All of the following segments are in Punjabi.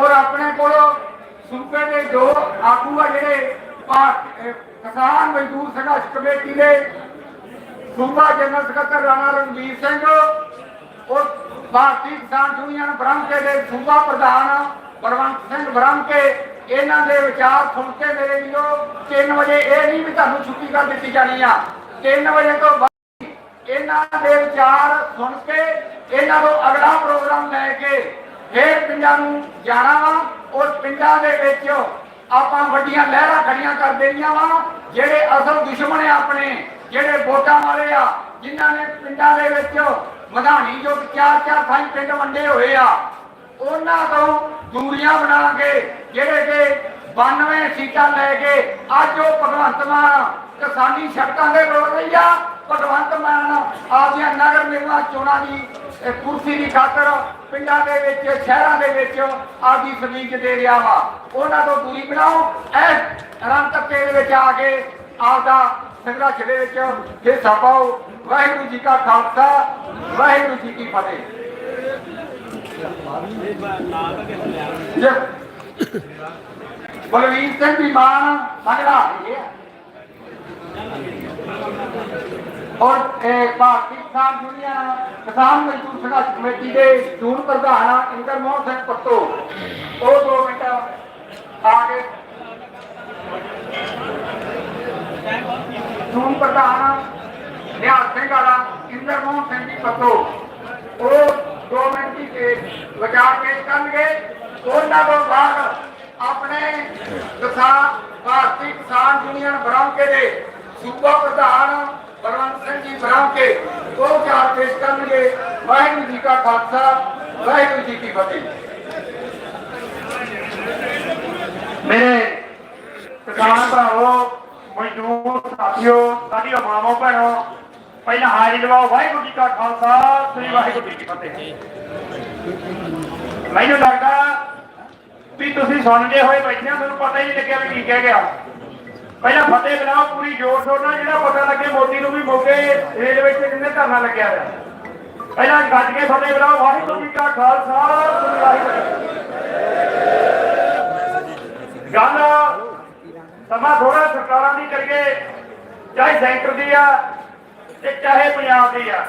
ਔਰ ਆਪਣੇ ਕੋਲ ਸੂਬੇ ਦੇ ਦੋ ਆਗੂ ਆ ਜਿਹੜੇ ਕਿਸਾਨ ਮਜ਼ਦੂਰ ਸੰਘਰਸ਼ ਕਮੇਟੀ ਦੇ ਸੂਬਾ ਜਨਰਲ ਸਕੱਤਰ ਰਾਣਾ ਰਣਜੀਤ ਸਿੰਘ ਔਰ ਭਾਰਤੀ ਕਿਸਾਨ ਯੂਨੀਅਨ ਬ੍ਰਹਮਕੇ ਦੇ ਸੂਬਾ ਪ੍ਰਧਾਨ ਬਲਵੰਤ ਸਿੰਘ ਬ੍ਰਹਮਕੇ, ਇਹਨਾਂ ਦੇ ਵਿਚਾਰ ਸੁਣ ਕੇ ਮੇਰੇ ਵੀਰੋ 3 ਵਜੇ ਇਹ ਨਹੀਂ ਵੀ ਤੁਹਾਨੂੰ ਛੁੱਟੀ ਕਰ ਦਿੱਤੀ ਜਾਣੀ ਆ। 3 ਵਜੇ ਤੋਂ ਬਾਅਦ ਇਹਨਾਂ ਦੇ ਵਿਚਾਰ ਸੁਣ ਕੇ ਇਹਨਾਂ ਨੂੰ ਅਗਲਾ ਪ੍ਰੋਗਰਾਮ ਲੈ ਕੇ ਫੇਰ ਪਿੰਡਾਂ ਨੂੰ ਜਾਣਾ ਵਾ ਔਰ ਪਿੰਡਾਂ ਦੇ ਵਿੱਚ ਆਪਾਂ ਵੱਡੀਆਂ ਲਹਿਰਾਂ ਖੜੀਆਂ ਕਰ ਦੇਣੀਆਂ ਵਾ, ਜਿਹੜੇ ਅਸਲ ਦੁਸ਼ਮਣ ਆ ਆਪਣੇ, ਜਿਹੜੇ ਵੋਟਾਂ ਵਾਲੇ ਆ, ਜਿਨ੍ਹਾਂ ਨੇ ਪਿੰਡਾਂ ਦੇ ਵਿੱਚ ਮਧਾਣੀ ਜੋ ਚਾਰ ਚਾਰ ਥਾਈ ਪਿੰਡ ਵੰਡੇ ਹੋਏ ਆ, ਉਹਨਾਂ ਤੋਂ ਦੂਰੀਆਂ ਬਣਾ ਕੇ, ਜਿਹੜੇ ਕਿ 92 ਸੀਟਾਂ ਲੈ ਕੇ ਅੱਜ ਉਹ ਭਗਵੰਤ ਮਾਨ ਕਿਸਾਨੀ ਸ਼ਰਤਾਂ ਦੇ ਰੋਲ ਰਹੀ ਆ, ਭਗਵੰਤ ਮਾਨ ਆਪਦੀਆਂ ਨਗਰ ਨਿਗਮਾਂ ਚੋਣਾਂ ਦੀ ਕੁਰਸੀ ਦੀ ਖਾਤਰ ਪਿੰਡਾਂ ਦੇ ਵਿੱਚ, ਸ਼ਹਿਰਾਂ ਦੇ ਵਿੱਚ ਆਪਦੀ ਜ਼ਮੀਨ ਦੇ ਰਿਹਾ ਵਾ। ਉਹਨਾਂ ਤੋਂ ਦੂਰੀ ਬਣਾਓ ਇਸ ਰੰਗ ਦੇ ਵਿੱਚ ਆ ਕੇ ਆਪਦਾ ਸੰਘਰਸ਼ ਦੇ ਵਿੱਚ ਹਿੱਸਾ ਪਾਓ। ਵਾਹਿਗੁਰੂ ਜੀ ਕਾ ਖਾਲਸਾ, ਵਾਹਿਗੁਰੂ ਜੀ ਕੀ ਫਤਿਹ। ਬਲਵੀਰ ਸਿੰਘ ਦੀ ਮਾਨ ਮੰਗੜਾ ਔਰ ਇਹ ਭਾਰਤੀ ਕਿਸਾਨ ਯੂਨੀਅਨ ਕਿਸਾਨ ਮਜ਼ਦੂਰ ਸੰਘਰਸ਼ ਕਮੇਟੀ ਦੇ ਜੂਨ ਪ੍ਰਧਾਨ ਇੰਦਰ ਮੋਹਨ ਸਿੰਘ ਪੱਤੋ। ਉਹ ਦੋ ਮਿੰਟ ਆ ਕੇ ਜੂਨ ਪ੍ਰਧਾਨ ਨਿਹਾਲ ਸਿੰਘ ਵਾਲਾ, ਇੰਦਰ ਮੋਹਨ ਸਿੰਘ ਜੀ ਪੱਤੋ। ਉਹ ਦੋ ਮਿੰਟ ਦੀ ਤੇ ਵਿਚਾਰ ਪੇਸ਼ ਕਰਨਗੇ। ਉਹਨਾਂ ਤੋਂ ਬਾਅਦ ਆਪਣੇ ਕਿਸਾਨ, ਭਾਰਤੀ ਕਿਸਾਨ ਯੂਨੀਅਨ ਬ੍ਰਹਮਕੇ ਦੇ ਸੂਬਾ ਪ੍ਰਧਾਨ ਬਲਵੰਤ ਸਿੰਘ ਜੀ ਬ੍ਰਹਮਕੇ ਉਹ ਵਿਚਾਰ ਪੇਸ਼ ਕਰਨਗੇ। ਵਾਹਿਗੁਰੂ ਜੀ ਕਾ ਖਾਲਸਾ, ਵਾਹਿਗੁਰੂ ਜੀ ਕੀ ਫਤਿਹ। ਮੇਰੇ ਕਿਸਾਨ ਭਰਾਵੋ, ਮਜ਼ਦੂਰ ਸਾਥੀਓ ਸਾਡੀਓ ਮਾਮੋ ਭੈਣੋ, ਪਹਿਲਾਂ ਹਾਜ਼ਰੀ ਲਵਾਓ ਵਾਹਿਗੁਰੂ ਜੀ ਕਾ ਖਾਲਸਾ, ਸ੍ਰੀ ਵਾਹਿਗੁਰੂ ਜੀ ਕੀ ਫਤਿਹ। ਮੈਨੂੰ ਲੱਗਦਾ ਵੀ ਤੁਸੀਂ ਸੁਣਦੇ ਹੋਏ ਬੈਠੇ ਹੋ, ਤੁਹਾਨੂੰ ਪਤਾ ਹੀ ਨਹੀਂ ਲੱਗਿਆ ਵੀ ਕੀ ਕਹਿ ਗਿਆ ਪਹਿਲਾਂ ਫਤਿਹ ਬੁਲਾਓ ਪੂਰੀ ਜ਼ੋਰ ਸ਼ੋਰ ਨਾਲ, ਜਿਹੜਾ ਪਤਾ ਲੱਗੇ ਮੋਦੀ ਨੂੰ ਵੀ ਮੋਗੇ ਰੇਲ ਵਿੱਚ ਕਿੰਨੇ ਧਰਨਾ ਲੱਗਿਆ ਹੋਇਆ। ਪਹਿਲਾਂ ਗੱਜ ਕੇ ਫਤਿਹ ਬੁਲਾਓ ਵਾਹਿਗੁਰੂ ਜੀ ਕਾ ਖਾਲਸਾ ਗੱਲ ਸਮਾਂ ਥੋੜਾ ਸਰਕਾਰਾਂ ਦੀ ਕਰੀਏ, ਚਾਹੇ ਸੈਂਟਰ ਦੀ ਆ ਤੇ ਚਾਹੇ ਪੰਜਾਬ ਦੀ ਆ।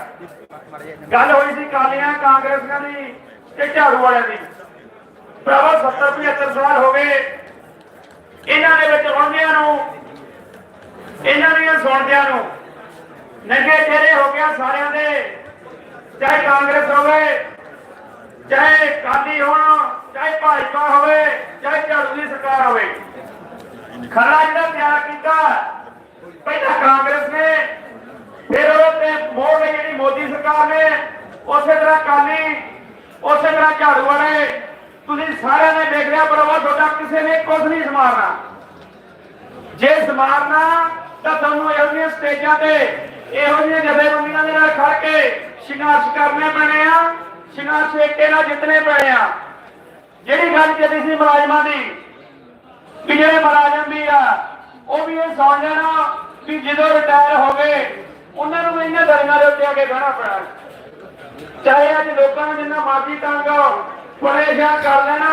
ਗੱਲ ਹੋਈ ਸੀ ਕਾਲੀਆਂ ਕਾਂਗਰਸੀਆਂ ਦੀ ਤੇ ਝਾੜੂ ਵਾਲਿਆਂ ਦੀ। ਭਰਾਵਾ 70 75 ਸਾਲ ਹੋ ਗਏ, ਇਹਨਾਂ ਦੇ ਵਿੱਚ ਆਉਂਦਿਆਂ ਨੂੰ ਇਹਨਾਂ ਦੀਆਂ ਸੁਣਦਿਆਂ ਨੂੰ ਨੰਗੇ ਚਿਹਰੇ ਹੋ ਗਿਆ ਸਾਰਿਆਂ ਦੇ। ਚਾਹੇ ਕਾਂਗਰਸ ਹੋਵੇ, ਚਾਹੇ ਕਾਲੀ ਹੋਣ, ਚਾਹੇ ਭਾਜਪਾ ਹੋਵੇ, ਚਾਹੇ ਝਾੜੂ ਦੀ ਸਰਕਾਰ ਹੋਵੇ। ਖਰਾ ਜਿਹੜਾ ਤਿਆਰ ਕੀਤਾ, ਪਹਿਲਾਂ ਕਾਂਗਰਸ ਨੇ, ਫਿਰ ਉਹ ਤੇ ਮੋੜ ਲਈ ਜਿਹੜੀ ਮੋਦੀ ਸਰਕਾਰ ਨੇ, ਉਸੇ ਤਰ੍ਹਾਂ ਕਾਲੀ ਉਸੇ ਤਰ੍ਹਾਂ ਝਾੜੂ ਵਾਲੇ। ਤੁਸੀਂ ਸਾਰਿਆਂ ਨੇ ਦੇਖ ਲਿਆ ਬਰਵਾ ਤੁਹਾਡਾ ਕਿਸੇ ਨੇ ਕੁਝ ਨਹੀਂ ਸਮਾਰਨਾ। ਜੇ ਸਮਾਰਨਾ ਤਾਂ ਤੁਹਾਨੂੰ ਇਹੋ ਜਿਹੀਆਂ ਸਟੇਜਾਂ ਤੇ, ਇਹੋ ਜਿਹੀਆਂ ਜਥੇਬੰਦੀਆਂ ਦੇ ਨਾਲ ਖੜ ਕੇ ਸੰਘਰਸ਼ ਕਰਨੇ ਪੈਣੇ ਆ, ਸੰਘਰਸ਼ ਏਕੇ ਨਾਲ ਜਿੱਤਣੇ ਪੈਣੇ ਆ। ਜਿਹੜੀ ਗੱਲ ਚੱਲੀ ਸੀ ਮੁਲਾਜ਼ਮਾਂ ਦੀ, ਵੀ ਜਿਹੜੇ ਮੁਲਾਜ਼ਮ ਵੀ ਆ, ਉਹ ਵੀ ਇਹ ਸੌਣ ਲੈਣਾ ਵੀ ਜਦੋਂ ਰਿਟਾਇਰ ਹੋ ਗਏ, ਉਹਨਾਂ ਨੂੰ ਇਹਨਾਂ ਦਰਿਆ ਦੇ ਉੱਤੇ ਆ ਕੇ ਬਹਿਣਾ ਪੈਣਾ। ਚਾਹੇ ਅੱਜ ਲੋਕਾਂ ਨੂੰ ਜਿੰਨਾ ਮਰਜ਼ੀ ਤੰਗ ਪਰੇਸ਼ਾਨ ਕਰ ਲੈਣਾ,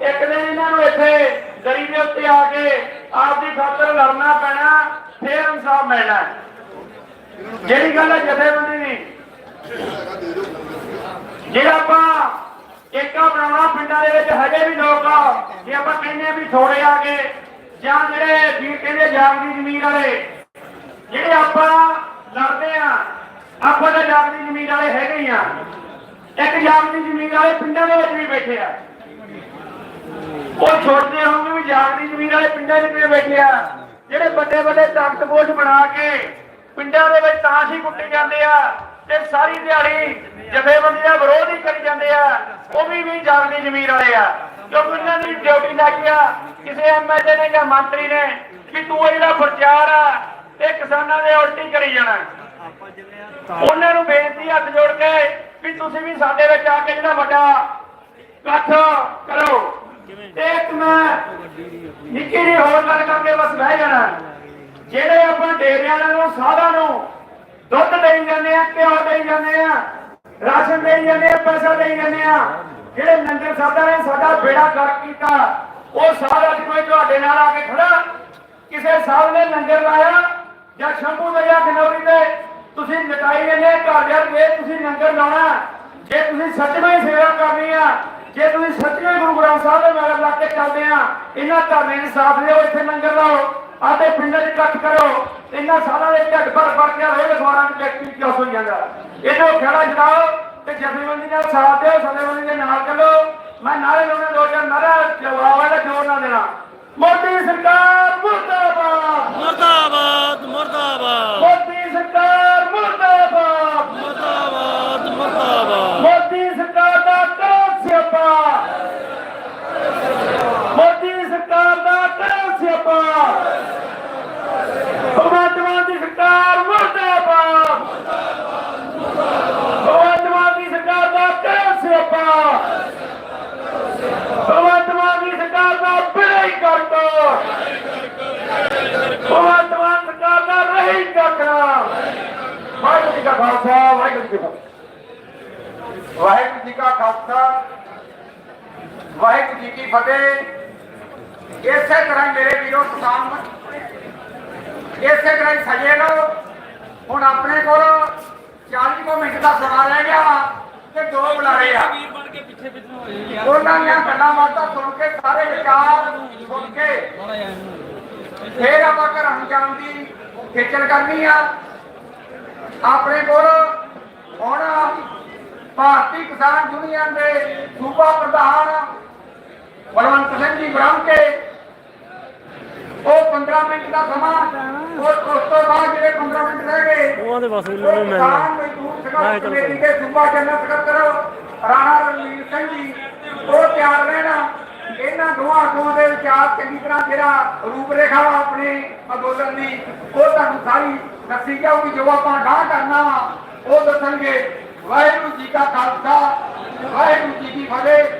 ਇੱਕ ਦਿਨ ਇਹਨਾਂ ਨੂੰ ਇੱਥੇ ਦਰੀ ਦੇ ਉੱਤੇ ਆ ਕੇ ਆਪਦੀ ਖਾਤਰ ਲੜਨਾ ਪੈਣਾ ਫੇਰ ਇਨਸਾਫ ਮਿਲਣਾ ਜਿਹੜੀ ਗੱਲ ਹੈ ਜਥੇਬੰਦੀ ਦੀ। ਜਿਹੜਾ ਆਪਾਂ ਏਕਾ ਬਣਾਉਣਾ ਪਿੰਡਾਂ ਦੇ ਵਿੱਚ ਹਜੇ ਵੀ ਲੋਕ, ਜੇ ਆਪਾਂ ਕਹਿੰਦੇ ਵੀ ਥੋੜੇ ਆ ਗਏ ਜਾਂ ਜਿਹੜੇ ਵੀ ਕਹਿੰਦੇ ਜਾਗਦੀ ਜ਼ਮੀਨ ਵਾਲੇ, ਜਿਹੜੇ ਆਪਾਂ ਲੜਦੇ ਆ ਆਪਾਂ ਤਾਂ ਜਾਗਦੀ ਜ਼ਮੀਨ ਵਾਲੇ ਹੈਗੇ ਹੀ ਆ ਇੱਕ ਜਾਗਦੀ ਜ਼ਮੀਨ ਵਾਲੇ ਪਿੰਡਾਂ ਦੇ ਵਿੱਚ ਵੀ ਬੈਠੇ ਆ। ਉਹ ਛੋਟਦੇ ਹੋਣਗੇ ਵੀ ਜਾਗਦੀ ਜ਼ਮੀਨ ਵਾਲੇ ਪਿੰਡਾਂ ਦੇ ਵਿੱਚ ਬੈਠੇ ਆ। ਜਿਹੜੇ ਵੱਡੇ ਵੱਡੇ ਤਾਕਤ ਬਣਾ ਕੇ ਪਿੰਡਾਂ ਦੇ ਵਿੱਚ ਤਾਸ਼ ਹੀ ਕੁੱਟੇ ਜਾਂਦੇ ਆ ਤੇ ਸਾਰੀ ਦਿਹਾੜੀ ਜਥੇਬੰਦੀ ਦਾ ਵਿਰੋਧ ਹੀ ਕਰੀ ਜਾਂਦੇ ਆ, ਉਹ ਵੀ ਵੀ ਜਾਗਦੀ ਜ਼ਮੀਨ ਵਾਲੇ ਆ। ਕਿਉਂਕਿ ਉਹਨਾਂ ਦੀ ਡਿਊਟੀ ਲੱਗੀ ਆ, ਕਿਸੇ ਐਮਐਲਏ ਨੇ ਜਾਂ ਮੰਤਰੀ ਨੇ ਕਿ ਤੂੰ ਇਹਦਾ ਪ੍ਰਚਾਰ ਆ, ਇਹ ਕਿਸਾਨਾਂ ਦੇ ਉਲਟੀ ਕਰੀ ਜਾਣਾ। ਉਹਨਾਂ ਨੂੰ ਬੇਨਤੀ ਹੱਥ ਜੋੜ ਕੇ ਵੀ ਤੁਸੀਂ ਵੀ ਸਾਡੇ ਵਿੱਚ ਆ ਕੇ ਜਿਹੜਾ ਵੱਡਾ ਇਕੱਠ ਕਰੋ। ਇੱਕ ਮੈਂ ਨਿੱਕੀ ਜਿਹੀ ਹੋਰ ਗੱਲ ਕਰਕੇ ਬਸ ਬਹਿ ਜਾਣਾ। ਜਿਹੜੇ ਆਪਾਂ ਡੇਰਿਆਂ ਨੂੰ, ਸਾਧਾਂ ਨੂੰ ਦੁੱਧ ਦੇਈ ਜਾਂਦੇ ਆ, ਘਿਓ ਦੇਈ ਜਾਂਦੇ ਆ, ਰਾਸ਼ਨ ਦੇਈ ਜਾਂਦੇ ਆ, ਪੈਸਾ ਦੇਈ ਜਾਂਦੇ ਆ, ਜਿਹੜੇ ਨੰਗਲ ਸਾਹਿਬਾਂ ਨੇ, ਸਾਡਾ ਬੇੜਾ ਗਰਕ ਕੀਤਾ, ਉਹ ਸਾਰਾ ਅੱਜ ਕੋਈ ਤੁਹਾਡੇ ਨਾਲ ਆ ਕੇ ਖੜਾ। ਕਿਸੇ ਸਾਹਿਬ ਨੇ ਲੰਗਰ ਲਾਇਆ ਜਾਂ ਸ਼ੰਭੂ ਦੇ ਜਾਂ ਗਨੌਰੀ ਦੇ, ਤੁਸੀਂ ਲਟਾਈ ਲੈਣੇ ਘਰ ਜਾ ਤੁਸੀਂ ਲੰਗਰ ਲਾਉਣਾ। ਤੁਸੀਂ ਹੀ ਸੇਵਾ ਕਰਨੀ ਆ। ਜੇ ਤੁਸੀਂ ਸੱਚਮੁੱਚ ਗੁਰੂ ਗ੍ਰੰਥ ਸਾਹਿਬ ਦੇ ਮਗਰ ਲੱਗ ਕੇ ਚੱਲਦੇ ਆ ਇਹਨਾਂ ਧਰਨੇ ਦੇ ਸਾਥ ਦਿਓ ਇੱਥੇ ਲੰਗਰ ਲਾਓ ਆਤੇ ਪਿੰਡਾਂ 'ਚ ਇਕੱਠ ਕਰੋ। ਇਹਨਾਂ ਸਾਲਾਂ ਦੇ ਢੱਡ ਭਰ ਭਰ ਕੇ ਹੋਏ ਅਖਬਾਰਾਂ 'ਚ ਵਿਅਕਤੀ ਕਿਉਂ ਹੋਈ ਜਾਂਦਾ ਇਹਨੂੰ ਖੜਾ ਛਡਾਓ ਤੇ ਜਥੇਬੰਦੀ ਨਾਲ ਸਾਥ ਦਿਓ ਜਥੇਬੰਦੀ ਦੇ ਨਾਲ ਚੱਲੋ। ਮੈਂ ਨਾਰੇ ਲਾਉਣੇ ਦੋ ਚਾਰ ਨਾਰਾ ਜਵਾਬ ਦਾ ਜੋਰ ਨਾ ਦੇਣਾ ਮੋਦੀ ਸਰਕਾਰ ਮੁਰਦਾਬਾਦ। ਮੁਰਦਾਬਾਦ ਮੁਰਦਾਬਾਦ। ਮੋਦੀ ਸਰਕਾਰ ਮੁਰਦਾਬਾਦ। ਮੁਰਦਾਬਾਦ ਮੁਰਦਾਬਾਦ ਮੋਦੀ ਸਰਕਾਰ ਦਾ ਕਰੋ ਸਿਆਪਾ ਮੋਦੀ ਸਰਕਾਰ ਦਾ ਕਰੋ ਭਗਵੰਤ ਮਾਨ ਦੀ ਸਰਕਾਰ ਮੁਰਦਾਬਾਦ। ਭਗਵੰਤ ਮਾਨ ਦੀ ਸਰਕਾਰ ਦਾ ਕਰੋ ਸਿਆਪਾ। ਭਗਵੰਤ ਮਾਨ ਦੀ ਸਰਕਾਰ ਦਾ ਬਿੜਾ ਕਰ ਦੋ ਭਗਵੰਤ ਮਾਨ ਸਰਕਾਰ ਦਾ ਰਹੀ ਕੱਖਣਾ ਵਾਹਿਗੁਰੂ ਜੀ ਕਾ ਖਾਲਸਾ, ਵਾਹਿਗੁਰੂ ਜੀ ਕੀ ਫਤਿਹ। ਵਾਹਿਗੁਰੂ ਜੀ ਕਾ ਖਾਲਸਾ, ਵਾਹਿਗੁਰੂ ਜੀ ਕੀ ਫਤਿਹ। ਇਸੇ ਤਰ੍ਹਾਂ ਮੇਰੇ ਵੀਰੋ ਕਿਸਾਨ ਇਸੇ ਤਰ੍ਹਾਂ ਹੀ ਸਜੇ ਲਓ। ਹੁਣ ਆਪਣੇ ਕੋਲ 40 ਕੁ ਮਿੰਟ ਦਾ ਸਮਾਂ ਰਹਿ ਗਿਆ ਤੇ ਦੋ ਬੁਲਾਰੇ ਆ। ਉਹਨਾਂ ਦੀਆਂ ਗੱਲਾਂ ਬਾਤਾਂ ਸੁਣ ਕੇ ਸਾਰੇ ਵਿਚਾਰ ਸੁਣ ਕੇ ਫੇਰ ਆਪਾਂ ਘਰਾਂ ਜਾਣ ਦੀ ਖੇਚਲ ਕਰਨੀ ਆ। ਆਪਣੇ ਕੋਲ ਹੁਣ ਭਾਰਤੀ ਕਿਸਾਨ ਯੂਨੀਅਨ ਦੇ ਸੂਬਾ ਪ੍ਰਧਾਨ ਬਲਵੰਤ ਸਿੰਘ ਜੀ ਬ੍ਰਹਮ ਕੇ ਉਹ 15 ਮਿੰਟ ਦਾ ਸਮਾਂ ਔਰ ਉਸ ਤੋਂ ਬਾਅਦ ਜਿਹੜੇ 15 ਮਿੰਟ ਰਹਿ ਗਏ ਉਹਨਾਂ ਦੇ ਬਸ ਮਿਲਣਾ। ਮਜ਼ਦੂਰ ਮੈਂ ਚੱਲ ਕਮੇਟੀ ਦੇ ਸੂਬਾ ਜਨਰਲ ਸਕੱਤਰ ਰਾਣਾ ਰਣਵੀਰ ਸਿੰਘ ਜੀ ਉਹ ਤਿਆਰ ਰਹਿਣਾ। ਇਹਨਾਂ ਦੋਹਾਂ ਦੋਹਾਂ ਦੇ ਵਿਚਾਰ ਚੰਗੀ ਤਰ੍ਹਾਂ ਜਿਹੜਾ ਰੂਪ ਰੇਖਾ ਆਪਣੇ ਅੰਦੋਲਨ ਦੀ ਉਹ ਤੁਹਾਨੂੰ ਸਾਰੀ ਦੱਸੀ ਜਾਊਗੀ ਜੋ ਆਪਾਂ ਗਾਹ ਕਰਨਾ ਵਾ ਉਹ ਦੱਸਣਗੇ। ਵਾਹਿਗੁਰੂ ਜੀ ਕਾ ਖਾਲਸਾ ਵਾਹਿਗੁਰੂ ਜੀ ਕੀ ਫਤਿਹ।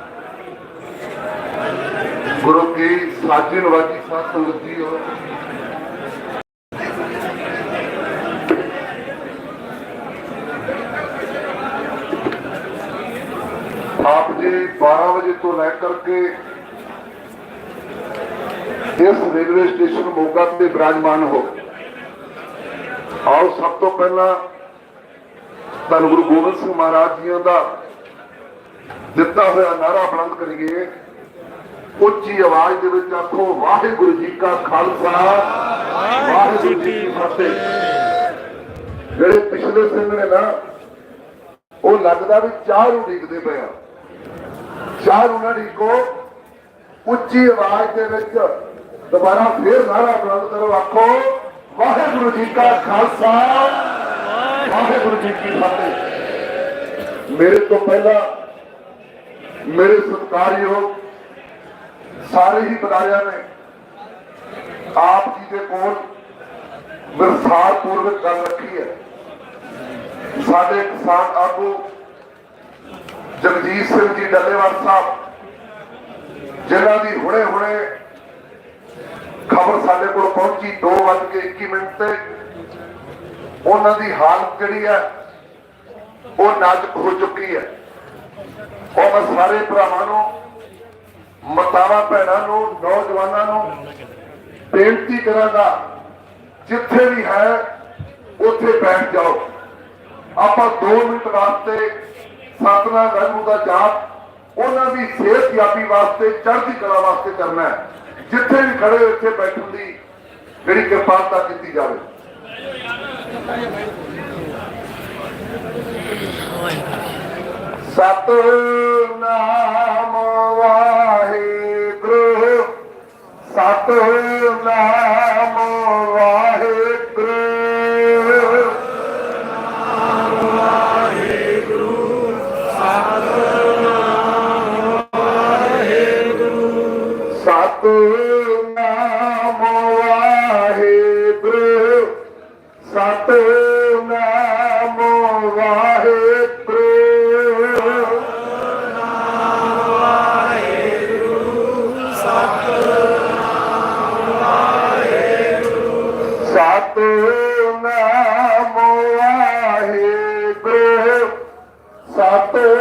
ਗੁਰੂ ਕੀ ਸਾਜੀ ਨਵਾਜੀ ਸਾਥ ਸੰਗਤੀ ਹੋ। ਆਪ ਜੀ 12 ਵਜੇ ਤੋਂ ਲੈ ਕਰਕੇ ਇਸ ਰੇਲਵੇ ਸਟੇਸ਼ਨ ਮੋਗਾ ਤੇ ਬਿਰਾਜਮਾਨ ਹੋ। ਆਓ ਸਭ ਤੋਂ ਪਹਿਲਾਂ ਧੰਨ ਗੁਰੂ ਗੋਬਿੰਦ ਸਿੰਘ ਮਹਾਰਾਜ ਜੀਆਂ ਦਾ ਦਿੱਤਾ ਹੋਇਆ ਨਾਰਾ ਬੁਲੰਦ ਕਰੀਏ। ਉੱਚੀ ਆਵਾਜ਼ ਦੇ ਵਿੱਚ ਆਖੋ, ਵਾਹਿਗੁਰੂ ਜੀ ਕਾ ਖਾਲਸਾ, ਵਾਹਿਗੁਰੂ ਜੀ ਕੀ ਫਤਿਹ। ਜਿਹੜੇ ਪਿਛਲੇ ਸਿੰਘ ਨੇ ਨਾ, ਉਹ ਲੱਗਦਾ ਵੀ ਚਾਹ ਨੂੰ ਡੀਕਦੇ ਪਏ ਆ। ਚਾਹ ਨੂੰ ਨਾ ਡੀਕੋ, ਉੱਚੀ ਆਵਾਜ਼ ਦੇ ਵਿੱਚ ਦੁਬਾਰਾ ਫੇਰ ਸਾਰਾ ਬੁਲੰਦ ਕਰੋ, ਆਖੋ, ਵਾਹਿਗੁਰੂ ਜੀ ਕਾ ਖਾਲਸਾ, ਵਾਹਿਗੁਰੂ ਜੀ ਕੀ ਫਤਿਹ। ਮੇਰੇ ਤੋਂ ਪਹਿਲਾਂ ਮੇਰੇ ਸਤਿਕਾਰਯੋਗ ਸਾਰੇ ਹੀ ਬੁਲਾਰਿਆਂ ਨੇ। ਆਪ ਜੀ ਦੇ ਕੋਲ ਵਿਰਸਾਰ ਪੂਰਵਕ ਗੱਲ ਰੱਖੀ ਹੈ। ਸਾਡੇ ਕਿਸਾਨ ਆਗੂ ਜਗਜੀਤ ਸਿੰਘ ਜੀ ਡੱਲੇਵਾਲ ਸਾਹਿਬ, ਜਿਨ੍ਹਾਂ ਦੀ ਹੁਣੇ ਹੁਣੇ ਖਬਰ ਸਾਡੇ ਕੋਲ ਪਹੁੰਚੀ 2:21 ਮਿੰਟ ਤੇ, ਉਹਨਾਂ ਦੀ ਹਾਲਤ ਜਿਹੜੀ ਹੈ, ਉਹ ਨਾਜ਼ੁਕ ਹੋ ਚੁੱਕੀ ਹੈ। ਉਹ ਮੈਂ ਸਾਰੇ ਭਰਾਵਾਂ ਨੂੰ ਮਤਾਵਾ ਭੈਣਾਂ ਨੂੰ, ਨੌਜਵਾਨਾਂ ਨੂੰ ਬੇਨਤੀ ਕਰਾਂਗਾ, ਜਿੱਥੇ ਵੀ ਹੈ, ਉੱਥੇ ਬੈਠ ਜਾਓ। ਆਪਾਂ 2 ਮਿੰਟ ਵਾਸਤੇ ਸਤਨਾ ਵਾਹਿਗੁਰੂ ਦਾ ਜਾਪ, ਉਹਨਾਂ ਦੀ ਸਿਹਤ ਯਾਬੀ ਵਾਸਤੇ, ਚੜ੍ਹਦੀ ਕਲਾ ਵਾਸਤੇ ਕਰਨਾ ਹੈ। ਜਿੱਥੇ ਵੀ ਖੜੇ ਉੱਥੇ ਬੈਠਣ ਦੀ ਜਿਹੜੀ ਕਿਰਪਾਲਤਾ ਕੀਤੀ ਜਾਵੇ। ਸਤਨਾਮ ਵਾਹਿਗੁਰੂ ਸਤਨਾਮ সাথে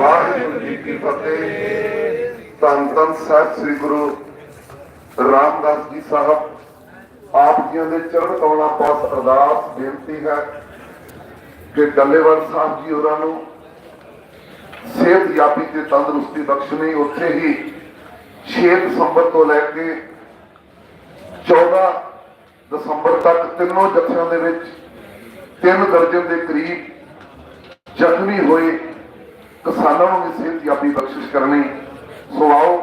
ਵਾਹਿਗੁਰੂ ਜੀ ਕੀ ਫਤਿਹ। ਧੰਨ ਧੰਨ ਸਾਹਿਬ ਸ੍ਰੀ ਗੁਰੂ ਰਾਮਦਾਸ ਜੀ ਸਾਹਿਬ। ਆਪ ਜੀਆਂ ਦੇ ਚਰਨ ਕਮਲਾਂ ਪਾਸ ਅਰਦਾਸ ਬੇਨਤੀ ਹੈ ਕਿ ਡੱਲੇਵਾਲ ਸਾਹਿਬ ਜੀ ਹੋਰਾਂ ਨੂੰ ਸਿਹਤ ਯਾਬੀ ਤੇ ਤੰਦਰੁਸਤੀ ਬਖਸ਼ਣੀ। ਉੱਥੇ ਹੀ 6 ਦਸੰਬਰ ਤੋਂ ਲੈ ਕੇ 14 ਦਸੰਬਰ ਤੱਕ ਤਿੰਨੋਂ ਜਥਿਆਂ ਦੇ ਵਿੱਚ ਤਿੰਨ ਦਰਜਨ ਦੇ ਕਰੀਬ ਜ਼ਖਮੀ ਹੋਏ ਕਿਸਾਨਾਂ ਨੂੰ ਵੀ ਸਿਹਤ ਯਾਬੀ ਬਖਸ਼ਿਸ਼ ਕਰਨੀ। ਸੋ ਆਓ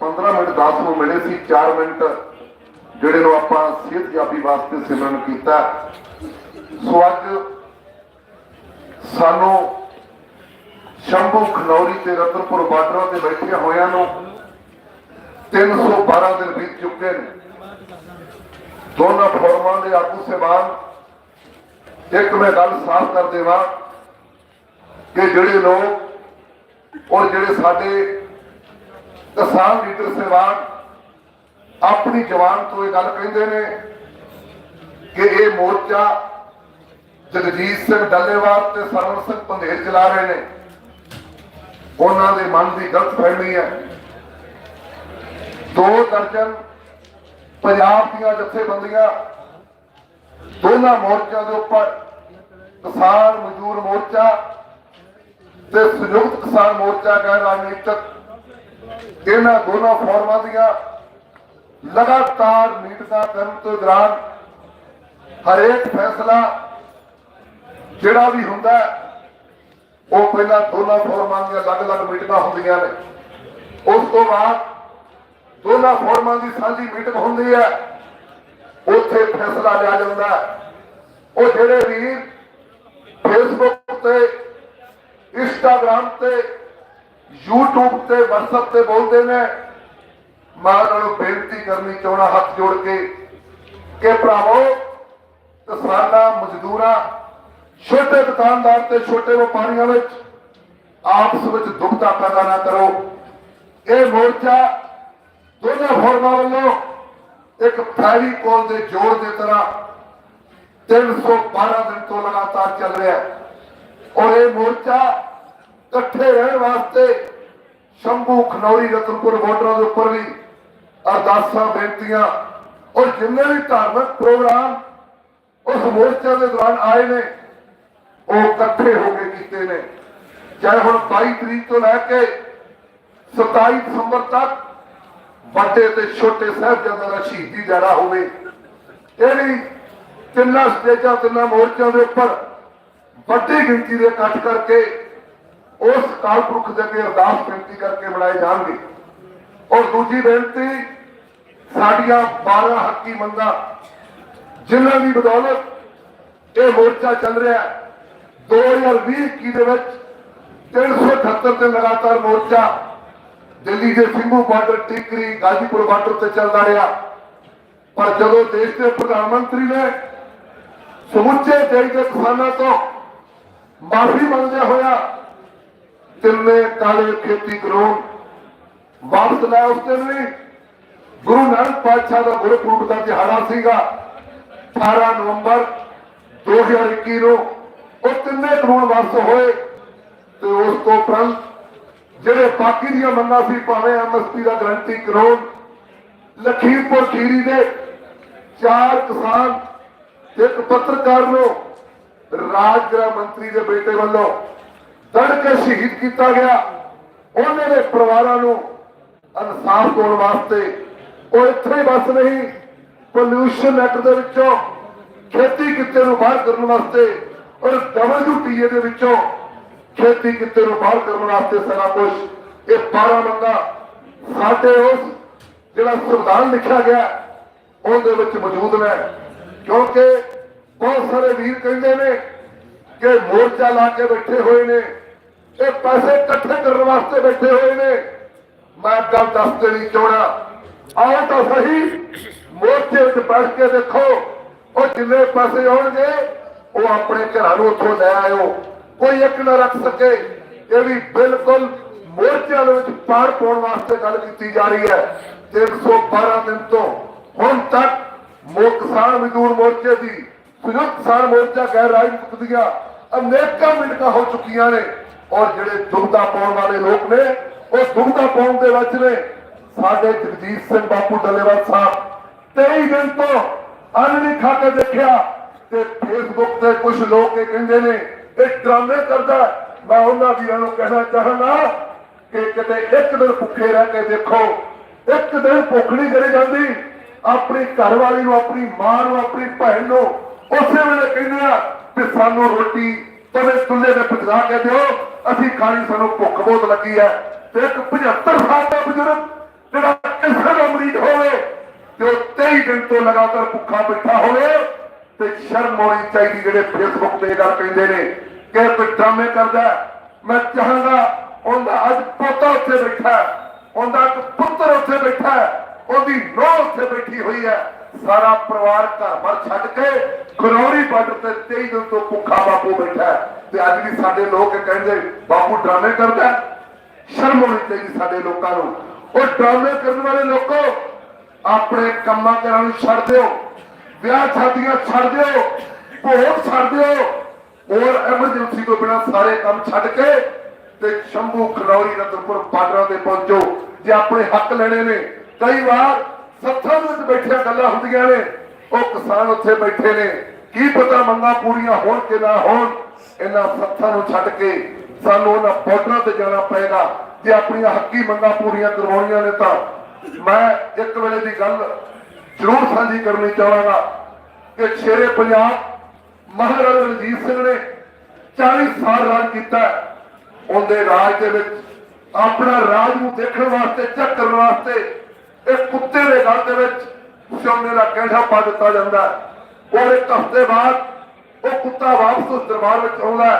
15 ਮਿੰਟ 10 ਨੂੰ ਮਿਲੇ ਸੀ 4 ਮਿੰਟ ਜਿਹੜੇ ਨੂੰ ਆਪਾਂ ਸਿਹਤ ਯਾਬੀ ਵਾਸਤੇ ਸਿਮਰਨ ਕੀਤਾ। ਸੋ ਅੱਜ ਸਾਨੂੰ ਸ਼ੰਭੂ ਖਨੌਰੀ ਤੇ ਰਤਨਪੁਰ ਬਾਰਡਰਾਂ ਤੇ ਬੈਠਿਆਂ ਹੋਇਆਂ ਨੂੰ 312 ਦਿਨ ਬੀਤ ਚੁੱਕੇ ਨੇ। ਦੋਨਾਂ ਫੋਰਮਾਂ ਦੇ ਆਗੂ ਸਹਿਬਾਨ, ਇੱਕ ਮੈਂ ਗੱਲ ਸਾਫ਼ ਕਰ ਦੇਵਾਂ। ਕਿ ਜਿਹੜੇ ਲੋਕ ਔਰ ਜਿਹੜੇ ਸਾਡੇ ਕਿਸਾਨ ਲੀਡਰ ਸਹਿਬਾਨ ਆਪਣੀ ਜਵਾਨ ਤੋਂ ਇਹ ਗੱਲ ਕਹਿੰਦੇ ਨੇ ਕਿ ਇਹ ਮੋਰਚਾ ਜਗਜੀਤ ਸਿੰਘ ਡੱਲੇਵਾਲ ਤੇ ਸਰਵਣ ਸਿੰਘ ਪੰਧੇਰ ਚਲਾ ਰਹੇ ਨੇ। ਉਹਨਾਂ ਦੇ ਮਨ ਦੀ ਗਲਤ ਫਹਿਮੀ ਹੈ। ਦੋ ਦਰਜਨ ਪੰਜਾਬ ਦੀਆਂ ਜਥੇਬੰਦੀਆਂ ਦੋਨਾਂ ਮੋਰਚਿਆਂ ਦੇ ਉੱਪਰ ਕਿਸਾਨ ਮਜ਼ਦੂਰ ਮੋਰਚਾ ਤੇ ਸੰਯੁਕਤ ਕਿਸਾਨ ਮੋਰਚਾ ਗੈਰ ਰਾਜਨੀਤਿਕ ਇਹਨਾਂ ਦੋਨਾਂ ਫੋਰਮਾਂ ਦੀਆਂ ਲਗਾਤਾਰ ਮੀਟਿੰਗਾਂ ਕਰਨ ਤੋਂ ਦੌਰਾਨ ਹਰੇਕ ਫੈਸਲਾ ਜਿਹੜਾ ਵੀ ਹੁੰਦਾ ਉਹ ਪਹਿਲਾਂ ਦੋਨਾਂ ਫੋਰਮਾਂ ਦੀਆਂ ਅਲੱਗ-ਅਲੱਗ ਮੀਟਿੰਗਾਂ ਹੁੰਦੀਆਂ ਨੇ। ਉਸ ਤੋਂ ਬਾਅਦ ਦੋਨਾਂ ਫੋਰਮਾਂ ਦੀ ਸਾਂਝੀ ਮੀਟਿੰਗ ਹੁੰਦੀ ਹੈ, ਉੱਥੇ ਫੈਸਲਾ ਲਿਆ ਜਾਂਦਾ ਉਹ ਜਿਹੜੇ ਵੀ ਫੇਸਬੁੱਕ ਤੇ ਇੰਸਟਾਗ੍ਰਾਮ ਤੇ, YouTube ਤੇ, WhatsApp ਤੇ ਬੋਲਦੇ ਨੇ। ਮੈਂ ਉਹਨਾਂ ਨੂੰ ਬੇਨਤੀ ਕਰਨੀ ਚਾਹਣਾ ਹੱਥ ਜੋੜ ਕੇ ਕਿ ਭਰਾਵੋ, ਕਿਸਾਨਾਂ, ਮਜ਼ਦੂਰਾਂ, ਛੋਟੇ ਦੁਕਾਨਦਾਰ ਤੇ ਛੋਟੇ ਵਪਾਰੀਆਂ ਵਿੱਚ ਆਪਸ ਵਿੱਚ ਦੁਬਤਾ ਪੈਦਾ ਨਾ ਕਰੋ। ਇਹ ਮੋਰਚਾ ਦੋਨਾਂ ਫੋਰਮਾਂ ਵੱਲੋਂ ਇੱਕ ਫੈਰੀ ਕੋਲ ਦੇ ਜੋੜ ਦੇ ਤਰ੍ਹਾਂ 312 ਦਿਨ ਤੋਂ ਲਗਾਤਾਰ ਚੱਲ ਰਿਹਾ ਹੈ। ਔਰ ਇਹ ਮੋਰਚਾ ਇਕੱਠੇ ਰਹਿਣ ਵਾਸਤੇ ਸ਼ੰਭੂ ਖਨੌਰੀ ਰਤਨਪੁਰ ਬਾਰਡਰਾਂ ਦੇ ਉੱਪਰ ਵੀ ਅਰਦਾਸਾਂ, ਬੇਨਤੀਆਂ ਔਰ ਜਿੰਨੇ ਵੀ ਧਾਰਮਿਕ ਪ੍ਰੋਗਰਾਮ ਉਸ ਮੋਰਚੇ ਦੇ ਦੌਰਾਨ ਆਏ ਨੇ, ਉਹ ਇਕੱਠੇ ਹੋ ਕੇ ਕੀਤੇ ਨੇ। ਚਾਹੇ ਹੁਣ 22 ਤਰੀਕ ਤੋਂ ਲੈ ਕੇ 27 ਦਸੰਬਰ ਤੱਕ ਵੱਡੇ ਤੇ ਛੋਟੇ ਸਾਹਿਬਜ਼ਾਦਿਆਂ ਦਾ ਸ਼ਹੀਦੀ ਦਿਹਾੜਾ ਹੋਵੇ, ਇਹ ਵੀ ਤਿੰਨਾਂ ਸਟੇਜਾਂ, ਤਿੰਨਾਂ ਮੋਰਚਿਆਂ ਦੇ ਉੱਪਰ ਵੱਡੀ ਗਿਣਤੀ ਦੇ ਇਕੱਠ ਕਰਕੇ ਉਸ ਕਾਲ ਪੁਰਖ ਦੇ ਅੱਗੇ ਅਰਦਾਸ ਬੇਨਤੀ ਕਰਕੇ ਬਣਾਏ ਜਾਣਗੇ। ਔਰ ਦੂਜੀ ਬੇਨਤੀ, ਸਾਡੀਆਂ 12 ਹੱਕੀ ਮੰਗਾਂ, ਜਿਨ੍ਹਾਂ ਦੀ ਬਦੌਲਤ ਇਹ ਮੋਰਚਾ ਚੱਲ ਰਿਹਾ ਹੈ 2020 21 ਦੇ ਵਿੱਚ 378 ਤੇ ਲਗਾਤਾਰ ਮੋਰਚਾ ਦਿੱਲੀ ਦੇ ਸਿੰਘੂ ਬਾਰਡਰ ਟਿਕਰੀ, ਗਾਜ਼ੀਪੁਰ ਬਾਰਡਰ ਤੇ ਚੱਲਦਾ ਰਿਹਾ। ਪਰ ਜਦੋਂ ਦੇਸ਼ ਦੇ ਪ੍ਰਧਾਨ ਮੰਤਰੀ ਨੇ ਸਮੁੱਚੇ ਦੇਸ਼ ਦੇ ਕਿਸਾਨਾਂ ਤੋਂ ਮਾਫੀ ਮੰਗਦੇ ਹੋਇਆ ਤਿੰਨੇ ਕਾਲੇ ਖੇਤੀ ਕਾਨੂੰਨ ਵਾਪਸ ਲੈ ਉਸ ਦਿਨ ਵੀ ਗੁਰੂ ਨਾਨਕ ਪਾਤਸ਼ਾਹ ਦਾ ਗੁਰਪੁਰਬ ਦਾ ਦਿਹਾੜਾ ਸੀਗਾ 18 ਨਵੰਬਰ 2021 ਨੂੰ। ਉਹ ਤਿੰਨੇ ਕਾਨੂੰਨ ਵਾਪਸ ਹੋਏ ਤੇ ਉਸ ਤੋਂ ਉਪਰੰਤ ਜਿਹੜੇ ਬਾਕੀ ਦੀਆਂ ਮੰਗਾਂ ਸੀ, ਭਾਵੇਂ ਐਮਐਸਪੀ ਦਾ ਗਰੰਟੀ ਕਾਨੂੰਨ, ਲਖੀਮਪੁਰ ਖੀਰੀ ਦੇ ਚਾਰ ਕਿਸਾਨ, ਇੱਕ ਪੱਤਰਕਾਰ ਨੂੰ ਰਾਜ ਗ੍ਰਹਿ ਮੰਤਰੀ ਦੇ ਬੇਟੇ ਵੱਲੋਂ ਤੜ ਕੇ ਸ਼ਹੀਦ ਕੀਤਾ ਗਿਆ। ਉਹਨਾਂ ਦੇ ਪਰਿਵਾਰਾਂ ਨੂੰ ਇਨਸਾਫ ਦਿਵਾਉਣ ਵਾਸਤੇ ਉਹ ਇੱਥੇ ਹੀ ਬਸ ਨਹੀਂ ਪੋਲਿਊਸ਼ਨ ਐਕਟ ਦੇ ਵਿੱਚੋਂ ਖੇਤੀ ਕਿੱਤੇ ਨੂੰ ਬਾਹਰ ਕਰਨ ਵਾਸਤੇ ਔਰ ਡਬਲਯੂਟੀਏ ਦੇ ਵਿੱਚੋਂ ਖੇਤੀ ਕਿੱਤੇ ਨੂੰ ਬਾਹਰ ਕਰਨ ਵਾਸਤੇ ਸਾਰਾ ਕੁਝ ਇਹ 12 ਮੰਗਾ ਸਾਡੇ ਉਸ ਜਿਹੜਾ ਸੰਵਿਧਾਨ ਲਿਖਿਆ ਗਿਆ, ਉਹਦੇ ਵਿੱਚ ਮੌਜੂਦ ਨੇ। ਕਿਉਂਕਿ ਬਹੁਤ ਸਾਰੇ ਵੀਰ ਕਹਿੰਦੇ ਨੇ ਕਿ ਮੋਰਚਾ ਲਾ ਕੇ ਬੈਠੇ ਹੋਏ ਨੇ। ਇਹ ਪੈਸੇ ਇਕੱਠੇ ਕਰਨ ਵਾਸਤੇ ਬੈਠੇ ਹੋਏ ਨੇ। ਮੈਂ ਗੱਲ ਦੱਸ ਦੇਣੀ ਚਾਹਣਾ ਆਓ ਤਾਂ ਸਹੀ, ਮੋਰਚੇ ਵਿੱਚ ਬੈਠ ਕੇ ਦੇਖੋ, ਉਹ ਜਿੰਨੇ ਪੈਸੇ ਆਉਣਗੇ, ਉਹ ਆਪਣੇ ਘਰਾਂ ਨੂੰ ਉੱਥੋਂ ਲੈ ਆਇਓ। ਕੋਈ ਇੱਕ ਨਾ ਰੱਖ ਸਕੇ। ਇਹ ਵੀ ਬਿਲਕੁਲ ਮੋਰਚਿਆਂ ਦੇ ਵਿੱਚ ਪਾੜ ਪਾਉਣ ਵਾਸਤੇ ਗੱਲ ਕੀਤੀ ਜਾ ਰਹੀ ਹੈ। 312 ਦਿਨ ਤੋਂ ਹੁਣ ਤੱਕ ਮੋ ਕਿਸਾਨ ਮਜ਼ਦੂਰ ਮੋਰਚੇ ਦੀ ਸੰਯੁਕਤ ਕਿਸਾਨ ਮੋਰਚਾ ਗੈਰ ਰਾਜਨੀਤਿਕ ਦੀਆਂ ਅਨੇਕਾਂ ਮਿੰਟਾਂ ਹੋ ਚੁੱਕੀਆਂ ਨੇ। ਔਰ ਜਿਹੜੇ ਦੁਬਦਾ ਪਾਉਣ ਵਾਲੇ ਲੋਕ ਨੇ, ਉਹ ਦੁਬਦਾ ਪਾਉਣ ਦੇ ਵਿੱਚ ਨੇ ਸਾਡੇ ਜਗਜੀਤ ਸਿੰਘ ਬਾਪੂ ਡੱਲੇਵਾਲ ਸਾਹਿਬ। 23 ਦਿਨ ਤੋਂ ਅੰਨ ਨਹੀਂ ਖਾ ਕੇ ਦੇਖਿਆ ਤੇ ਫੇਸਬੁੱਕ ਤੇ ਕੁਝ ਲੋਕ ਇਹ ਕਹਿੰਦੇ ਨੇ, ਇਹ ਡਰਾਮੇ ਕਰਦਾ ਮੈਂ ਉਹਨਾਂ ਵੀਰਾਂ ਨੂੰ ਕਹਿਣਾ ਚਾਹਾਂਗਾ ਕਿ ਕਿਤੇ ਇੱਕ ਦਿਨ ਭੁੱਖੇ ਰਹਿ ਕੇ ਦੇਖੋ। ਇੱਕ ਦਿਨ ਭੁੱਖ ਨਹੀਂ ਕਰੀ ਜਾਂਦੀ। ਆਪਣੀ ਘਰਵਾਲੀ ਨੂੰ, ਆਪਣੀ ਮਾਂ ਨੂੰ, ਆਪਣੀ ਭੈਣ ਨੂੰ ਉਸੇ ਵੇਲੇ ਕਹਿੰਦੇ ਆ ਕਿ ਸਾਨੂੰ ਰੋਟੀ ਤਵੇ ਤੁੱਲੇ ਦੇ ਪਚਾ ਕੇ ਦਿਓ, ਅਸੀਂ ਖਾਣੀ ਸਾਨੂੰ ਭੁੱਖ ਬਹੁਤ ਲੱਗੀ ਹੈ ਤੇ ਇੱਕ 75 ਸਾਲ ਦਾ ਬਜ਼ੁਰਗ ਜਿਹੜਾ ਕੈਂਸਰ ਦਾ ਮਰੀਜ਼ ਹੋਵੇ, ਤੇ ਉਹ 23 ਦਿਨ ਤੋਂ ਲਗਾਤਾਰ ਭੁੱਖਾ ਬੈਠਾ ਹੋਵੇ, ਤੇ ਸ਼ਰਮ ਆਉਣੀ ਚਾਹੀਦੀ ਜਿਹੜੇ ਫੇਸਬੁੱਕ ਤੇ ਗੱਲ ਕਹਿੰਦੇ ਨੇ ਕਿ ਕੋਈ ਡਰਾਮੇ ਕਰਦਾ ਮੈਂ ਚਾਹਾਂਗਾ ਉਹਦਾ ਅੱਜ ਪੋਤਾ ਉੱਥੇ ਬੈਠਾ ਉਹਦਾ ਇੱਕ ਪੁੱਤਰ ਉੱਥੇ ਬੈਠਾ ਉਹਦੀ ਨੂੰਹ ਉੱਥੇ ਬੈਠੀ ਹੋਈ ਹੈ। ਸਾਰਾ ਪਰਿਵਾਰ ਘਰ ਬਾਰ ਛੱਡ ਕੇ ਖਰੌਰੀ ਬਾਰਡਰ ਤੇ 23 ਦਿਨ ਤੋਂ ਭੁੱਖਾ ਬਾਪੂ ਬੈਠਾ ਤੇ ਅੱਜ ਵੀ ਸਾਡੇ ਲੋਕ ਕਹਿੰਦੇ, ਬਾਪੂ ਡਰਾਮੇ ਕਰਦਾ ਸ਼ਰਮ ਆਉਣੀ ਚਾਹੀਦੀ ਸਾਡੇ ਲੋਕਾਂ ਨੂੰ। ਉਹ ਡਰਾਮੇ ਕਰਨ ਵਾਲੇ ਲੋਕੋ, ਆਪਣੇ ਕੰਮਾਂ ਕਾਰਾਂ ਨੂੰ ਛੱਡ ਦਿਓ। ਵਿਆਹ ਸ਼ਾਦੀਆਂ ਛੱਡ ਦਿਓ। ਭੋਗ ਛੱਡ ਦਿਓ। ਔਰ ਐਮਰਜੈਂਸੀ ਤੋਂ ਬਿਨਾ ਸਾਰੇ ਕੰਮ ਛੱਡ ਕੇ ਤੇ ਸ਼ੰਭੂ ਖਨੌਰੀ ਰਤਨਪੁਰ ਬਾਰਡਰਾਂ ਤੇ ਪਹੁੰਚੋ। ਜੇ ਆਪਣੇ ਹੱਕ ਲੈਣੇ ਨੇ, ਕਈ ਵਾਰ ਸੱਥਾਂ ਦੇ ਵਿੱਚ ਬੈਠੀਆਂ ਗੱਲਾਂ ਹੁੰਦੀਆਂ ਨੇ। ਉਹ ਕਿਸਾਨ ਉੱਥੇ ਬੈਠੇ ਨੇ। ਕੀ ਪਤਾ ਮੰਗਾਂ ਪੂਰੀਆਂ ਹੋਣ ਕਿ ਨਾ ਹੋਣ, ਇਹਨਾਂ ਸੱਥਾਂ ਨੂੰ ਛੱਡ ਕੇ ਸਾਨੂੰ ਉਹਨਾਂ ਬਾਰਡਰਾਂ ਤੇ ਜਾਣਾ ਪਏਗਾ। ਜੇ ਆਪਣੀਆਂ ਹੱਕੀ ਮੰਗਾਂ ਪੂਰੀਆਂ ਕਰਵਾਉਣੀਆਂ ਨੇ ਤਾਂ ਮੈਂ ਇੱਕ ਵੇਲੇ ਦੀ ਗੱਲ ਜ਼ਰੂਰ ਸਾਂਝੀ ਕਰਨੀ ਚਾਹਾਂਗਾ ਕਿ ਸ਼ੇਰੇ ਪੰਜਾਬ ਮਹਾਰਾਜਾ ਰਣਜੀਤ ਸਿੰਘ ਨੇ 40 ਸਾਲ ਰਾਜ ਕੀਤਾ ਉਹਦੇ ਰਾਜ ਦੇ ਵਿੱਚ ਆਪਣਾ ਰਾਜ ਨੂੰ ਦੇਖਣ ਵਾਸਤੇ ਚੈੱਕ ਵਾਸਤੇ ਇਹ ਕੁੱਤੇ ਦੇ ਗਲ ਦੇ ਵਿੱਚ ਸੋਨੇ ਦਾ ਕੈਂਠਾ ਪਾ ਦਿੱਤਾ ਜਾਂਦਾ ਔਰ ਇੱਕ ਹਫ਼ਤੇ ਬਾਅਦ ਉਹ ਕੁੱਤਾ ਵਾਪਸ ਉਸ ਦਰਬਾਰ ਵਿੱਚ ਆਉਂਦਾ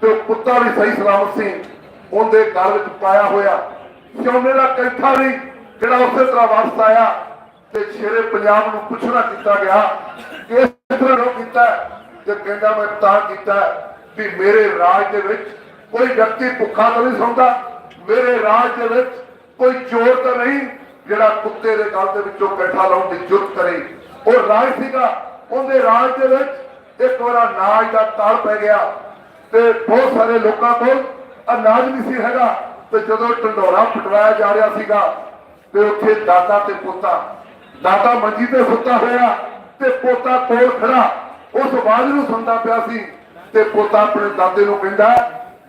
ਤੇ ਕੁੱਤਾ ਵੀ ਸਹੀ ਸਲਾਮਤ ਸੀ। ਉਹਦੇ ਗਲ ਵਿੱਚ ਪਾਇਆ ਹੋਇਆ ਸੋਨੇ ਦਾ ਕੈਂਠਾ ਵੀ ਜਿਹੜਾ ਉਸੇ ਤਰ੍ਹਾਂ ਵਾਪਸ ਆਇਆ ਤੇ ਸ਼ੇਰੇ ਪੰਜਾਬ ਨੂੰ ਪੁੱਛਣਾ ਕੀਤਾ ਗਿਆ ਇਸ ਤਰ੍ਹਾਂ ਕਿਉਂ ਕੀਤਾ ਤੇ ਕਹਿੰਦਾ, ਮੈਂ ਤਾਂ ਕੀਤਾ ਵੀ ਮੇਰੇ ਰਾਜ ਦੇ ਵਿੱਚ ਕੋਈ ਵਿਅਕਤੀ ਭੁੱਖਾ ਤਾਂ ਨਹੀਂ ਸੌਂਦਾ। ਮੇਰੇ ਰਾਜ ਦੇ ਵਿੱਚ ਕੋਈ ਚੋਰ ਤਾਂ ਨਹੀਂ ਜਿਹੜਾ ਕੁੱਤੇ ਦੇ ਗਲ ਦੇ ਵਿੱਚੋਂ ਕੈਠਾ ਲਾਉਣ ਦੀ ਜੁਰਤ ਕਰੇ, ਉਹ ਰਾਜ ਸੀਗਾ। ਉਹਦੇ ਰਾਜ ਦੇ ਵਿੱਚ ਇੱਕ ਵਾਰ ਅਨਾਜ ਦਾ ਤਾਲ ਪੈ ਗਿਆ ਤੇ ਬਹੁਤ ਸਾਰੇ ਲੋਕਾਂ ਕੋਲ ਅਨਾਜ ਨਹੀਂ ਸੀ ਹੈਗਾ। ਤੇ ਜਦੋਂ ਢੰਡੋਰਾ ਪਟਵਾਇਆ ਜਾ ਰਿਹਾ ਸੀਗਾ, ਤੇ ਉੱਥੇ ਦਾਦਾ ਤੇ ਪੋਤਾ, ਦਾਦਾ ਮੰਜੀ ਤੇ ਸੁੱਤਾ ਹੋਇਆ ਤੇ ਪੋਤਾ ਕੋਲ ਖੜਾ। ਉਸ ਆਵਾਜ਼ ਨੂੰ ਸੁਣਦਾ ਪਿਆ ਸੀ ਤੇ ਪੋਤਾ ਆਪਣੇ ਦਾਦੇ ਨੂੰ ਕਹਿੰਦਾ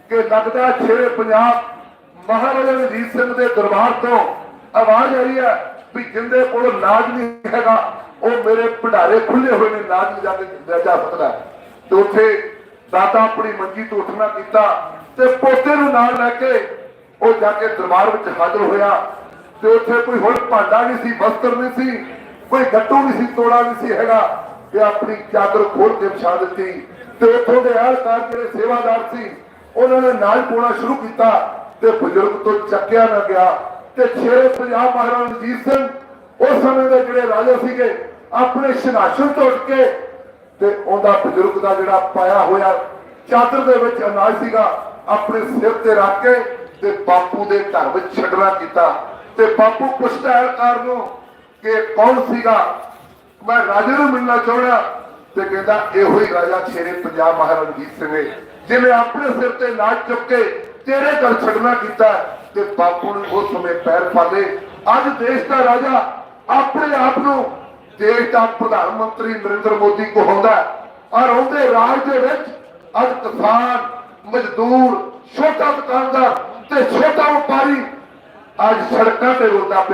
ਕਿ ਲੱਗਦਾ ਛੇਰੇ ਪੰਜਾਬ ਮਹਾਰਾਜਾ ਰਣਜੀਤ ਸਿੰਘ ਦੇ ਦਰਬਾਰ ਤੋਂ ਆਵਾਜ਼ ਆਈ ਹੈ ਵੀ ਜਿੰਦੇ ਕੋਲ ਨਾਜ ਨਹੀਂ ਹੈਗਾ, ਉਹ ਮੇਰੇ ਭੰਡਾਰੇ ਖੁੱਲੇ ਹੋਏ ਨੇ ਨਾਜ ਜਾ ਕੇ ਜਾ ਸਕਦਾ। ਤੇ ਉੱਥੇ ਦਾਦਾ ਆਪਣੀ ਮੰਜੀ ਤੋਂ ਉੱਠਣਾ ਕੀਤਾ ਤੇ ਪੋਤੇ ਨੂੰ ਨਾਲ ਲੈ ਕੇ ਉਹ ਜਾ ਕੇ ਦਰਬਾਰ ਵਿੱਚ ਹਾਜ਼ਰ ਹੋਇਆ। ਤੇ ਉੱਥੇ ਕੋਈ ਹੁਣ ਭਾਂਡਾ ਨਹੀਂ ਸੀ, ਵਸਤਰ ਨਹੀਂ ਸੀ, ਕੋਈ ਗੱਟੂ ਨਹੀਂ ਸੀ, ਤੋੜਾ ਨਹੀਂ ਸੀ ਹੈਗਾ। ਤੇ ਆਪਣੀ ਚਾਦਰ ਖੋਲ ਕੇ ਵਿਛਾ ਦਿੱਤੀ। ਤੇ ਉੱਥੋਂ ਦੇ ਆਲਕਾਰ ਜਿਹੜੇ ਸੇਵਾਦਾਰ ਸੀ, ਉਹਨਾਂ ਨੇ ਨਾਲ ਪਾਉਣਾ ਸ਼ੁਰੂ ਕੀਤਾ ਤੇ ਬਜ਼ੁਰਗ ਤੋਂ ਚੱਕਿਆ ਨਾ ਗਿਆ। ਤੇ ਛੇਰੇ ਪੰਜਾਬ ਮਹਾਰਾਜਾ ਰਣਜੀਤ ਸਿੰਘ ਉਸ ਸਮੇਂ ਦੇ ਜਿਹੜੇ ਰਾਜੇ ਸੀਗੇ, ਆਪਣੇ ਸਿੰਘਾਸਨ ਤੋਂ ਉੱਠ ਕੇ ਤੇ ਉਹਦਾ ਬਜ਼ੁਰਗ ਦਾ ਜਿਹੜਾ ਪਾਇਆ ਹੋਇਆ ਚਾਦਰ ਦੇ ਵਿੱਚ ਅਨਾਜ ਸੀਗਾ, ਆਪਣੇ ਸਿਰ ਤੇ ਰੱਖ ਕੇ ਤੇ ਬਾਪੂ ਦੇ ਘਰ ਵਿੱਚ ਛੱਡਣਾ ਕੀਤਾ। ਤੇ ਬਾਪੂ ਪੁੱਛਦਾ ਹੈ ਕਾਰ ਨੂੰ ਕਿ ਕੌਣ ਸੀਗਾ? ਮੈਂ ਰਾਜੇ ਨੂੰ ਮਿਲਣਾ ਚਾਹਣਾ ਤੇ ਕਹਿੰਦਾ, ਇਹੋ ਹੀ ਰਾਜਾ ਛੇਰੇ ਪੰਜਾਬ ਮਹਾਰਾਜਾ ਰਣਜੀਤ ਸਿੰਘ ਜਿਵੇਂ ਆਪਣੇ ਸਿਰ ਤੇ ਨਾਚ ਚੁੱਕ ਕੇ ਤੇਰੇ ਘਰ ਛੱਡਣਾ ਕੀਤਾ ਤੇ ਬਾਪੂ ਨੇ ਉਸ ਸਮੇਂ ਪੈਰ ਪਾਲੇ ਅੱਜ ਦੇਸ਼ ਦਾ ਰਾਜਾ ਆਪਣੇ ਆਪ ਨੂੰ ਦੇਸ਼ ਦਾ ਪ੍ਰਧਾਨ ਮੰਤਰੀ ਨਰਿੰਦਰ ਮੋਦੀ ਕਹਾਉਂਦਾ ਔਰ ਉਹਦੇ ਰਾਜ ਦੇ ਵਿੱਚ ਅੱਜ ਕਿਸਾਨ, ਮਜ਼ਦੂਰ, ਛੋਟਾ ਦੁਕਾਨਦਾਰ ਤੇ ਛੋਟਾ ਵਪਾਰੀ ਅੱਜ ਸੜਕਾਂ ਤੇ ਰੋਂਦਾ ਪਿਆ।